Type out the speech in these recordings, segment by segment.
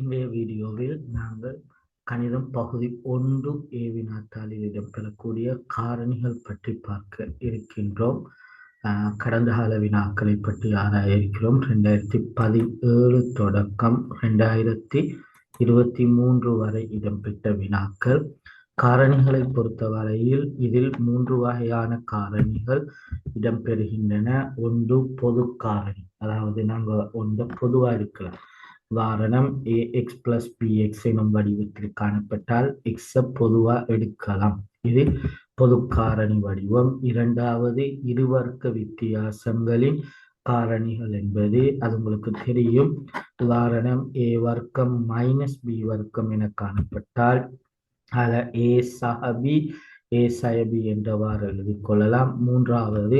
இன்றைய வீடியோவில் நாங்கள் கணிதம் பகுதி ஒன்று ஏ வினாத்தாளில் இடம்பெறக்கூடிய காரணிகள் பற்றி பார்க்க இருக்கின்றோம். கடந்த கால வினாக்களை பற்றி ஆராய இருக்கிறோம் ரெண்டாயிரத்தி பதினேழு தொடக்கம். ரெண்டாயிரத்தி இருபத்தி மூன்று வரை இடம்பெற்ற வினாக்கள். காரணிகளை பொறுத்தவரையில் இதில் மூன்று வகையான காரணிகள் இடம்பெறுகின்றன. ஒன்று பொது காரணி. அதாவது நாங்கள் ஒன்று பொதுவாக இருக்கலாம். உதாரணம் ஏஎக்ஸ் பிளஸ் பிஎக்ஸ் எனும் வடிவத்தில் காணப்பட்டால் எக்ஸ பொதுவா எடுக்கலாம். இது பொது காரணி வடிவம். இரண்டாவது இருவர்க்க வித்தியாசங்களின் காரணிகள் என்பது அது உங்களுக்கு தெரியும். உதாரணம் ஏ வர்க்கம் மைனஸ் பி வர்க்கம் என காணப்பட்டால் அத ஏ சக பி ஏ சயபி என்றவாறு எழுதி கொள்ளலாம். மூன்றாவது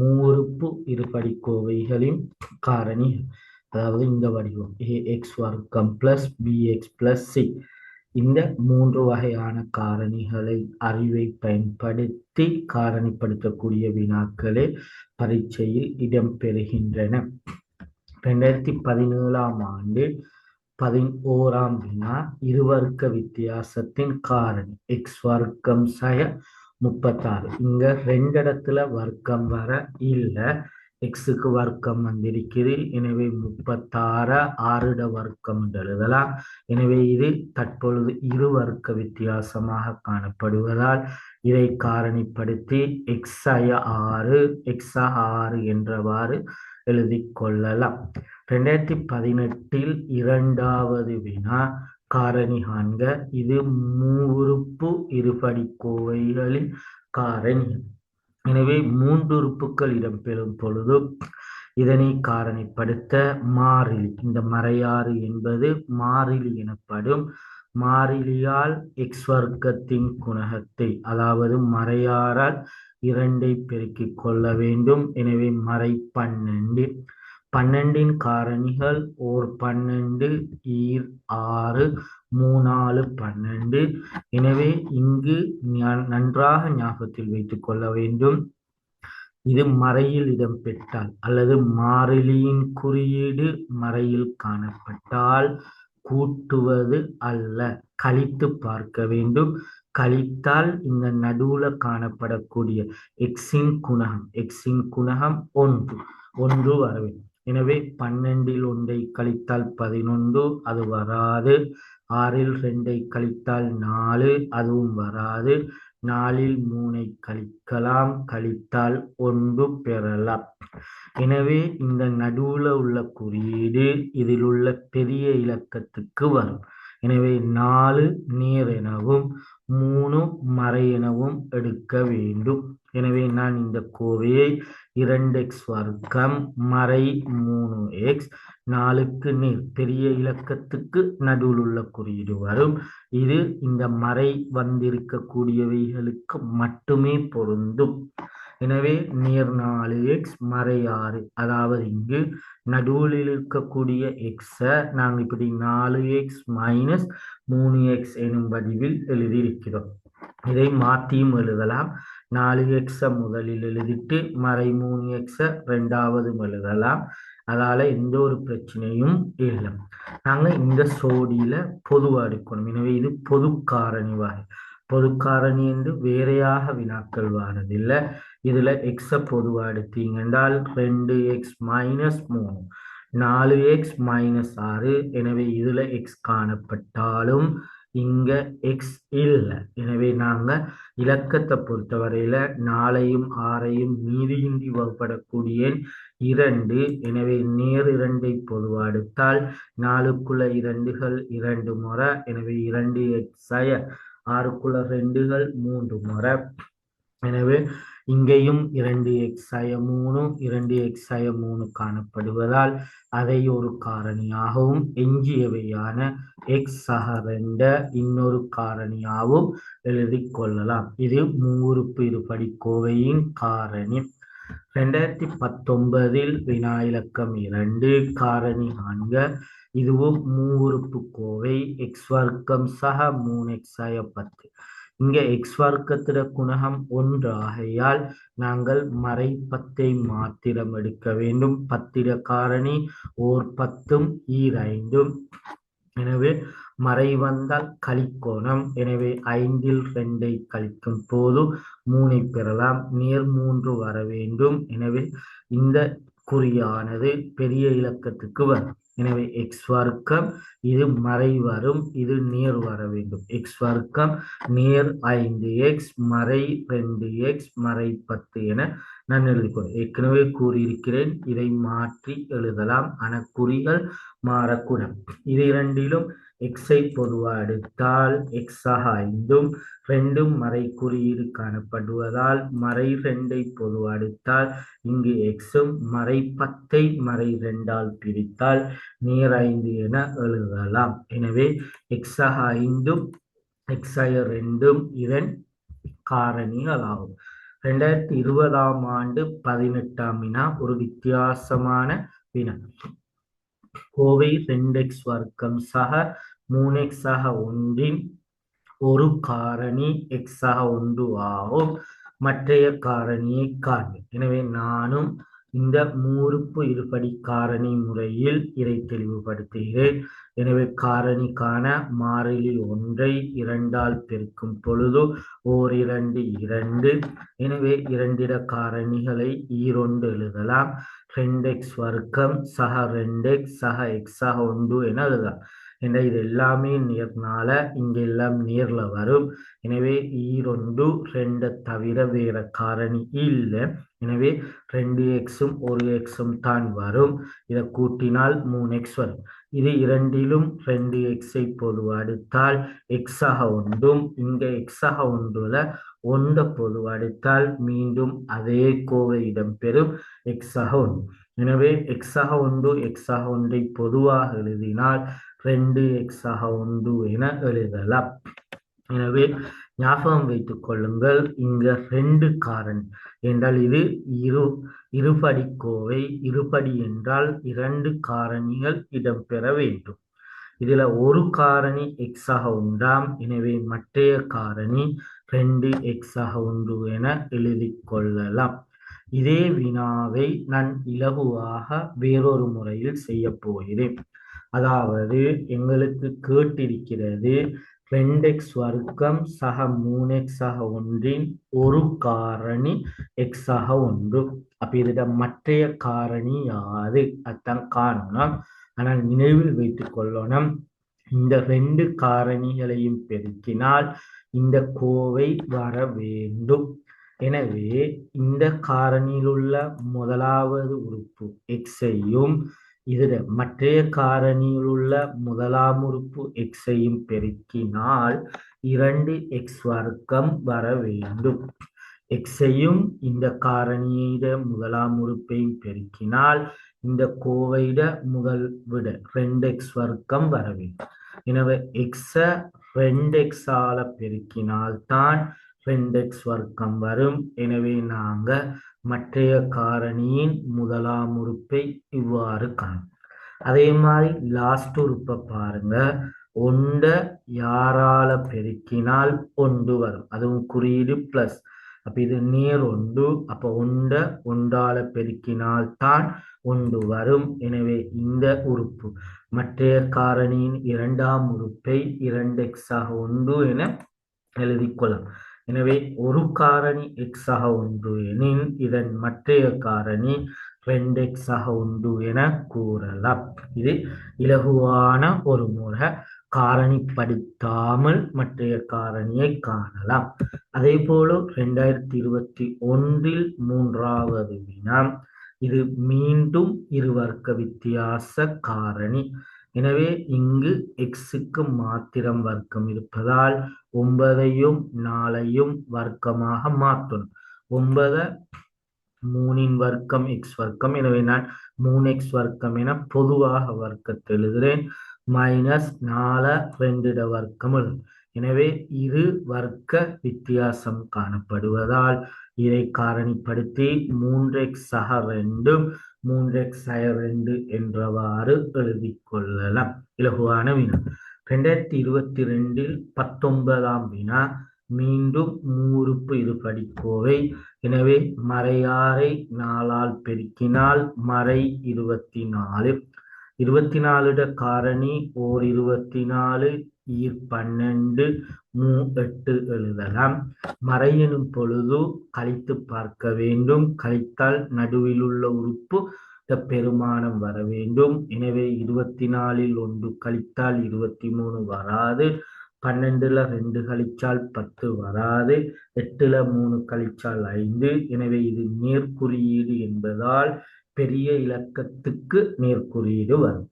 மூறுப்பு இருபடி கோவைகளின் காரணி அதாவது இந்த வடிவம் ஏ எக்ஸ் வர்க்கம் plus B X plus C இந்த மூன்று வகையான காரணிகளை அறிவை பயன்படுத்தி காரணிப்படுத்தக்கூடிய வினாக்களே பரீட்சையில் இடம்பெறுகின்றன. ரெண்டாயிரத்தி பதினேழாம் ஆண்டு பதினோராம் வினா இருவர்க்க வித்தியாசத்தின் காரணி எக்ஸ் வர்க்கம் சய முப்பத்தாறு. இங்க ரெண்டு இடத்துல வர்க்கம் வர இல்லை. எக்ஸுக்கு வர்க்கம் வந்திருக்குது எனவே முப்பத்தாறு ஆறுட வர்க்கம் என்று எழுதலாம். எனவே இது தற்பொழுது இரு வர்க்க வித்தியாசமாக காணப்படுவதால் இதை காரணிப்படுத்தி எக்ஸய ஆறு எக்ஸ ஆறு என்றவாறு எழுதி கொள்ளலாம். ரெண்டாயிரத்தி பதினெட்டில் இரண்டாவது வினா காரணி காண்க. இது மூறுப்பு இருபடி கோவைகளின் காரணி. எனவே மூன்று உறுப்புகள் இடம்பெறும் பொழுது இதனை காரணிப்படுத்த மாறிலி. இந்த மறையாறு என்பது மாறிலி எனப்படும் மாறிலியால் எக்ஸ் வர்க்கத்தின் குணகத்தை அதாவது மறையாறால் இரண்டை பெருக்கிக் கொள்ள வேண்டும். எனவே மறை பன்னெண்டு. பன்னெண்டின் காரணிகள் ஓர் பன்னெண்டு ஈர் ஆறு மூணாலு பன்னெண்டு. எனவே இங்கு நன்றாக ஞாபகத்தில் வைத்துக் கொள்ள வேண்டும். இது மறையில் இடம்பெற்றால் அல்லது மாறிலியின் குறியீடு மறையில் காணப்பட்டால் கூட்டுவது அல்ல கழித்து பார்க்க வேண்டும். கழித்தால் இந்த நடுவுல காணப்படக்கூடிய எக்ஸின் குணகம் எக்ஸின் குணகம் ஒன்று ஒன்று வர வேண்டும். எனவே பன்னெண்டில் ஒன்றை கழித்தால் பதினொன்று அது வராது. ஆறில் ரெண்டை கழித்தால் நாலு அதுவும் வராது. நாலில் மூனை கழிக்கலாம் கழித்தால் ஒன்று பெறலாம். எனவே இந்த நடுவுல உள்ள குறியீடு இதில் உள்ள பெரிய இலக்கத்துக்கு வரும். எனவே நாலு நேர் எனவும் மூணு மறை எனவும் எடுக்க வேண்டும். எனவே நான் இந்த கோவையை இரண்டு எக்ஸ் வர்க்கம் மறை மூணு எக்ஸ் நாலுக்கு நீர் பெரிய இலக்கத்துக்கு நடுவில் உள்ள குறியீடு வரும். இது இந்த மறை வந்திருக்கக்கூடியவைகளுக்கு மட்டுமே பொருந்தும். எனவே நேர் நாலு எக்ஸ் மறை ஆறு. அதாவது இங்கு நடுவில் இருக்கக்கூடிய எக்ஸை நாங்கள் இப்படி நாலு எக்ஸ் மைனஸ் மூணு எக்ஸ் எனும் வடிவில் எழுதியிருக்கிறோம். இதை மாற்றியும் எழுதலாம். நாலு எக்ஸை முதலில் எழுதிட்டு மறை மூணு எக்ஸை ரெண்டாவது எழுதலாம். அதால எந்த ஒரு பிரச்சனையும் இல்லை. நாங்கள் இந்த சோடியில் பொதுவாக எடுக்கணும். எனவே இது பொது காரணி வகை பொது காரணி என்று வேறையாக வினாக்கள் வாரதில்லை. இதுல பொதுவாக பொதுவா எடுத்தீங்கன்றால் ரெண்டு எக்ஸ் மைனஸ் மூணு. நாலு எக்ஸ் மைனஸ் ஆறு. எனவே இதுல எக்ஸ் காணப்பட்டாலும் இங்க எக்ஸ் இல்லை. எனவே நாங்க இலக்கத்தை பொறுத்தவரையில நாளையும் ஆறையும் மீதியின்றி வகுப்படக்கூடிய இரண்டு. எனவே நேர் இரண்டை பொதுவாடுத்தால் நாலுக்குள்ள இரண்டுகள் இரண்டு முறை. எனவே இரண்டு எக்ஸ் ஆறுக்குள்ள ரெண்டுகள் மூன்று முறை. எனவே இங்கேயும் இரண்டு எக்ஸய மூணு இரண்டு எக்ஸய மூணு காணப்படுவதால் அதை ஒரு காரணியாகவும் எஞ்சியவையான எக்ஸ் சக ரெண்ட இன்னொரு காரணியாகவும் எழுதி கொள்ளலாம். இது மூறுப்பு இருபடி கோவையின் காரணி. ரெண்டாயிரத்தி பத்தொன்பதில் வினா இலக்கம் இரண்டு காரணி நான்கு. இதுவும் மூறுப்பு கோவை எக்ஸ் வர்க்கம் சக மூணு எக்ஸாய பத்து. இங்கே எக்ஸ் வர்க்கத்திட குணகம் ஒன்றாகையால் நாங்கள் மறை பத்தை மாத்திரம் எடுக்க வேண்டும். பத்திர காரணி ஓர் பத்தும் ஈரைந்தும். எனவே மறை வந்தால் கலிக்கோணம் எனவே ஐந்தில் ரெண்டை கழிக்கும் போது மூனை பெறலாம். நேர் மூன்று வர வேண்டும். எனவே இந்த குறியானது பெரிய இலக்கத்துக்கு வரும். எனவே எக்ஸ் வர்க்கம் இது மறை வரும் இது நேர் வர வேண்டும். எக்ஸ் வர்க்கம் நேர் ஐந்து எக்ஸ் மறை ரெண்டு எக்ஸ் மறை பத்து என நான் எழுதிக்கொள்வேன் ஏற்கனவே கூறியிருக்கிறேன் இதை மாற்றி எழுதலாம். ஆனால் குறிகள் மாறக்கூடும். இது இரண்டிலும் எக்ஸை பொதுவாக எடுத்தால் எக்ஸாக ஐந்தும் ரெண்டும் மறை குறியீடு காணப்படுவதால் மறை ரெண்டை பொதுவாக எடுத்தால் இங்கு எக்ஸும் மறை பத்தை மறை ரெண்டால் பிரித்தால் நேர் ஐந்து என எழுதலாம். எனவே எக்ஸாக ஐந்தும் எக்ஸாய ரெண்டும் இதன் காரணிகளாகும் ரெண்டாயிரத்தி இருபதாம் ஆண்டு பதினெட்டாம் வினா ஒரு வித்தியாசமான வினா கோவை ரெண்டு எக்ஸ் வர்க்கம் சக மூணு எக்ஸ் ஆக ஒன்றின் ஒரு காரணி எக்ஸ் ஆக ஒன்று ஆகும். மற்றைய காரணியை காண்க. எனவே நானும் இந்த மூறுப்பு இருபடி காரணி முறையில் இதை தெளிவுபடுத்துகிறேன். எனவே காரணிக்கான மாறிலி ஒன்றை இரண்டால் பெருக்கும் பொழுது ஓர் இரண்டு இரண்டு. எனவே இரண்டிட காரணிகளை ஈரொண்டு எழுதலாம். ரெண்டு எக்ஸ் வர்க்கம் சக ரெண்டு எக்ஸ் சக எக்ஸாக ஒன்று என எழுதலாம். என்ற இது எல்லாமே நேர்னால இங்கே எல்லாம் நேர்ல வரும். எனவே ஈரொண்டு ரெண்டை தவிர வேற காரணி இல்லை. எனவே ரெண்டு எக்ஸும் ஒரு எக்ஸும் தான் வரும். இதை கூட்டினால் மூணு எக்ஸ் வரும். இது இரண்டிலும் ரெண்டு எக்ஸை பொதுவா எடுத்தால் எக்ஸாக ஒன்றும். இங்க எக்ஸாக ஒன்றுல ஒன்றை பொதுவாக எடுத்தால் மீண்டும் அதே கோவை இடம்பெறும் எக்ஸாக ஒன்று. எனவே எக்ஸாக ஒன்று எக்ஸாக ஒன்றை பொதுவாக எழுதினால் ரெண்டு எக்ஸாக உண்டு என எழுதலாம். எனவே ஞாபகம் வைத்துக் கொள்ளுங்கள் இங்க ரெண்டு காரணி. என்றால் இது இரு இருபடி கோவை இருபடி என்றால் இரண்டு காரணிகள் இடம்பெற வேண்டும். இதுல ஒரு காரணி எக்ஸாக உண்டாம் எனவே மற்றைய காரணி ரெண்டு எக்ஸாக உண்டு என எழுதி கொள்ளலாம். இதே வினாவை நான் இலகுவாக வேறொரு முறையில் செய்ய போகிறேன். அதாவது எங்களுக்கு கேட்டிருக்கிறது ரெண்டு எக்ஸ் வர்க்கம் சக மூணு எக்ஸாக ஒன்றின் ஒரு காரணி எக்ஸாக ஒன்று. அப்ப இதோட மற்றைய காரணி யாது? அதான் காரணம். ஆனால் நினைவில் வைத்துக் கொள்ளணும். இந்த ரெண்டு காரணிகளையும் பெருக்கினால் இந்த கோவை வர வேண்டும். எனவே இந்த காரணியில் உள்ள முதலாவது உறுப்பு எக்ஸையும் இதில் மற்றைய காரணியில் உள்ள முதலாம் உறுப்பு எக்ஸையும் பெருக்கினால் இரண்டு எக்ஸ் வர்க்கம் வர வேண்டும். எக்ஸையும் இந்த காரணியிட முதலாம் உறுப்பையும் பெருக்கினால் இந்த கோவையிட முதல் விட ரெண்டு எக்ஸ் வர்க்கம் வர வேண்டும். எனவே எக்ஸை ரெண்டு எக்ஸால பெருக்கினால்தான் ரெண்டு எக்ஸ் வர்க்கம் வரும். எனவே நாங்க மற்றைய காரணியின் முதலாம் உறுப்பை இவ்வாறு காணும். அதே மாதிரி லாஸ்ட் உறுப்பை பாருங்க. ஒண்ட யாரால பெருக்கினால் ஒன்று வரும். அதுவும் குறியீடு பிளஸ் அப்ப இது நேர் ஒன்று. அப்ப ஒண்ட ஒன்றால பெருக்கினால் தான் ஒன்று வரும். எனவே இந்த உறுப்பு. மற்றைய காரணியின் இரண்டாம் உறுப்பை இரண்டு எக்ஸாக ஒன்று என எழுதிக்கொள்ளலாம் எனவே ஒரு காரணி எக்ஸாக உண்டு எனின் இதன் மற்றைய காரணி ரெண்டு எக்ஸாக உண்டு என கூறலாம். இது இலகுவான ஒரு முறை காரணிப்படுத்தாமல் மற்றைய காரணியை காணலாம். அதே போல ரெண்டாயிரத்தி இருபத்தி ஒன்றில் மூன்றாவது வினா. இது மீண்டும் இருவர்க்க வித்தியாச காரணி. எனவே இங்கு எக்ஸுக்கு மாத்திரம் வர்க்கம் இருப்பதால் ஒன்பதையும் நாலையும் வர்க்கமாக மாற்றணும். ஒன்பதை மூணின் வர்க்கம் எக்ஸ் வர்க்கம். எனவே நான் மூணு எக்ஸ் வர்க்கம் என பொதுவாக வர்க்கத்தை எழுதுகிறேன் மைனஸ் நாலு ரெண்டிட வர்க்கம் எனவே இரு வர்க்க வித்தியாசம் காணப்படுவதால் இதை காரணிப்படுத்தி மூன்று எக்ஸ் சக ரெண்டும் மூன்று எக்ஸ் சக ரெண்டு என்றவாறு எழுதி கொள்ளலாம் இலகுவான வினா ரெண்டாயிரத்தி இருபத்தி ரெண்டில் பத்தொன்பதாம் வினா மீண்டும் மூறுப்பு இது படிக்கோவை. எனவே மறையாறை நாளால் பெருக்கினால் மறை இருபத்தி நாலு. இருபத்தி நாலுட காரணி ஓர் இருபத்தி நாலு. பன்னெண்டு மூ எட்டு எழுதலாம். மறை பொழுது கழித்து பார்க்க வேண்டும். கழித்தால் நடுவில் உள்ள உறுப்பு பெருமானம் வர வேண்டும். எனவே இருபத்தி நாலில் ஒன்று கழித்தால் இருபத்தி மூணு வராது. பன்னெண்டுல ரெண்டு கழிச்சால் பத்து வராது. எட்டுல மூணு கழிச்சால் ஐந்து. எனவே இது நேர்குறியீடு என்பதால் பெரிய இலக்கத்துக்கு நேர்குறியீடு வரும்.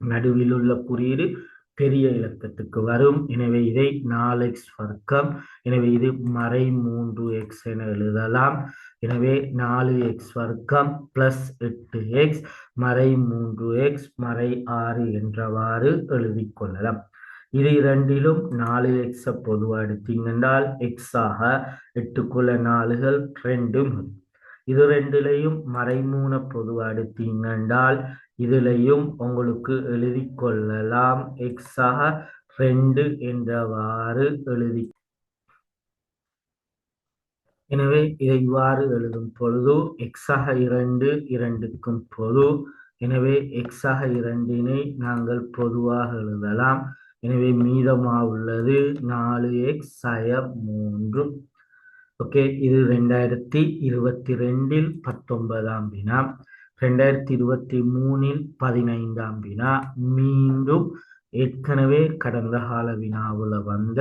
நடுவில் உள்ள குறியீடு பெரிய இலக்கத்துக்கு வரும். எனவே இதை நாலு எக்ஸ் வர்க்கம். எனவே இது மறை மூன்று எக்ஸ் என எழுதலாம். எனவே நாலு எக்ஸ் வர்க்கம் பிளஸ் எட்டு எக்ஸ். மறை மூன்று எக்ஸ் மறை ஆறு என்றவாறு எழுதி கொள்ளலாம். இது இரண்டிலும் நாலு எக்ஸை பொதுவாக எடுத்தீங்கன்றால் எக்ஸாக எட்டுக்குள்ள நாலுகள் ரெண்டும் இது ரெண்டுலையும் மறைமூண பொதுவாக எடுத்தீங்கன்றால் இதுலையும் உங்களுக்கு எழுதி கொள்ளலாம். எக்ஸாக ரெண்டு என்றவாறு எழுதி எனவே இதை இவ்வாறு எழுதும் பொழுது எக்ஸாக இரண்டு இரண்டுக்கும் பொது. எனவே எக்ஸாக இரண்டினை நாங்கள் பொதுவாக எழுதலாம். எனவே மீதமா உள்ளது நாலு எக்ஸ் சய மூன்று. ஓகே இது ரெண்டாயிரத்தி இருபத்தி ரெண்டில் பத்தொன்பதாம் தினம். ரெண்டாயிரத்தி இருபத்தி மூணில் பதினைந்தாம் வினா. மீண்டும் ஏற்கனவே கடந்த கால வினாவில் வந்த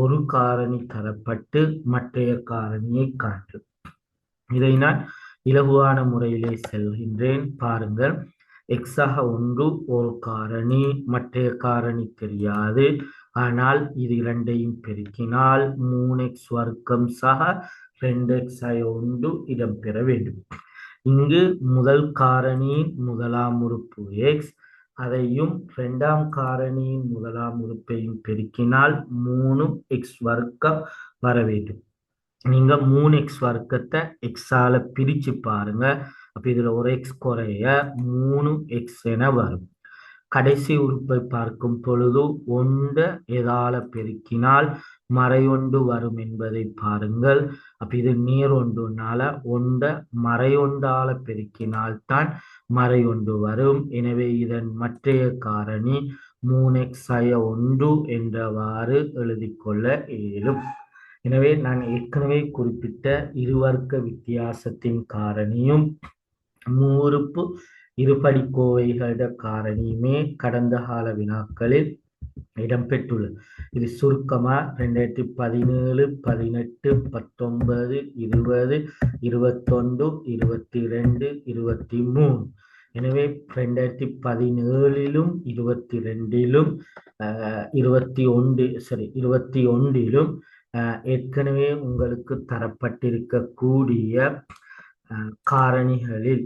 ஒரு காரணி தரப்பட்டு மற்றைய காரணியை காட்டு. இதை நான் இலகுவான முறையிலே செல்கின்றேன். பாருங்கள். எக்ஸாக ஒன்று ஒரு காரணி மற்றைய காரணி தெரியாது. ஆனால் இது இரண்டையும் பெருக்கினால் மூணு எக்ஸ் வர்க்கம் சக ரெண்டு எக்ஸ் ஒன்று இடம்பெற வேண்டும். இங்கு முதல் காரணியின் முதலாம் உறுப்பு எக்ஸ் அதையும் இரண்டாம் காரணியின் முதலாம் உறுப்பையும் பெருக்கினால் மூணு எக்ஸ் வர்க்கம் வர வேண்டும். நீங்க மூணு எக்ஸ் வர்க்கத்தை எக்ஸால பிரிச்சு பாருங்க. அப்ப இதுல ஒரு எக்ஸ் குறைய மூணு எக்ஸ் என வரும். கடைசி உறுப்பை பார்க்கும் பொழுது ஒன்று எதால பெருக்கினால் மறையொண்டு வரும் என்பதை பாருங்கள். அப்ப இது நீர் ஒன்றுனால ஒண்ட மறையொண்டால பெருக்கினால்தான் மறையொண்டு வரும். எனவே இதன் மற்றைய காரணி மூனெக்ஸய ஒன்று என்றவாறு எழுதி கொள்ள இயலும். எனவே நான் ஏற்கனவே குறிப்பிட்ட இருவர்க்க வித்தியாசத்தின் காரணியும் மூறுப்பு இருபடி கோவைகளிட காரணியுமே கடந்த கால வினாக்களில் இடம்பெற்றுள்ளது. இது சுருக்கமா ரெண்டாயிரத்தி பதினேழு பதினெட்டு பத்தொன்பது இருபது இருபத்தொன்று இருபத்தி ரெண்டு இருபத்தி மூணு எனவே ரெண்டாயிரத்தி பதினேழிலும் இருபத்தி ரெண்டிலும் இருபத்தி ஒன்று சரி இருபத்தி ஒன்றிலும் ஏற்கனவே உங்களுக்கு தரப்பட்டிருக்கக்கூடிய காரணிகளில்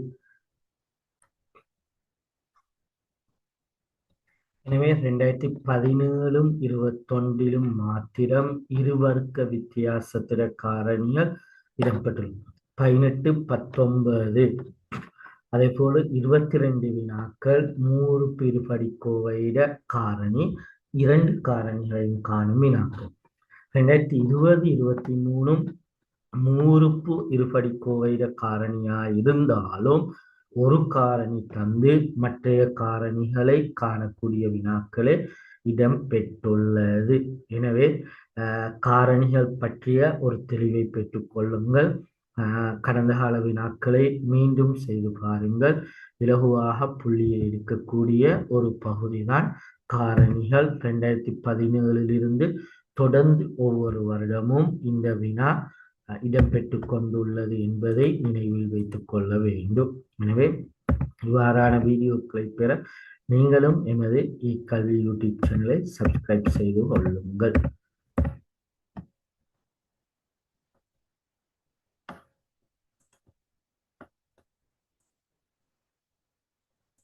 எனவே ரெண்டாயிரத்தி பதினேழும் இருபத்தொன்றிலும் மாத்திரம் இருவர்க்க வித்தியாசத்திர காரணிகள் இடம்பெற்றுள்ளன பதினெட்டு பத்தொன்பது. அதே போல இருபத்தி ரெண்டு வினாக்கள் நூறு பிரிபடி காரணி இரண்டு காரணிகளையும் காணும் வினாக்கள். ரெண்டாயிரத்தி இருபது இருபத்தி மூணும் மூறுப்பு இருபடி காரணியா இருந்தாலும் ஒரு காரணி தந்து மற்றைய காரணிகளை காணக்கூடிய வினாக்களே இடம் பெற்றுள்ளது எனவே காரணிகள் பற்றிய ஒரு தெளிவை பெற்றுக்கொள்ளுங்கள் கடந்த கால வினாக்களை மீண்டும் செய்து பாருங்கள். இலகுவாக புள்ளியை எடுக்கக்கூடிய ஒரு பகுதி தான் காரணிகள். ரெண்டாயிரத்தி பதினேழிலிருந்து தொடர்ந்து ஒவ்வொரு வருடமும் இந்த வினா இடம்பெற்று கொண்டுள்ளது என்பதை நினைவில் வைத்துக் கொள்ள வேண்டும். எனவே இவ்வாறான வீடியோக்களை பெற நீங்களும் எமது இக்கல்வி யூடியூப் சேனலை சப்ஸ்கிரைப் செய்து கொள்ளுங்கள்.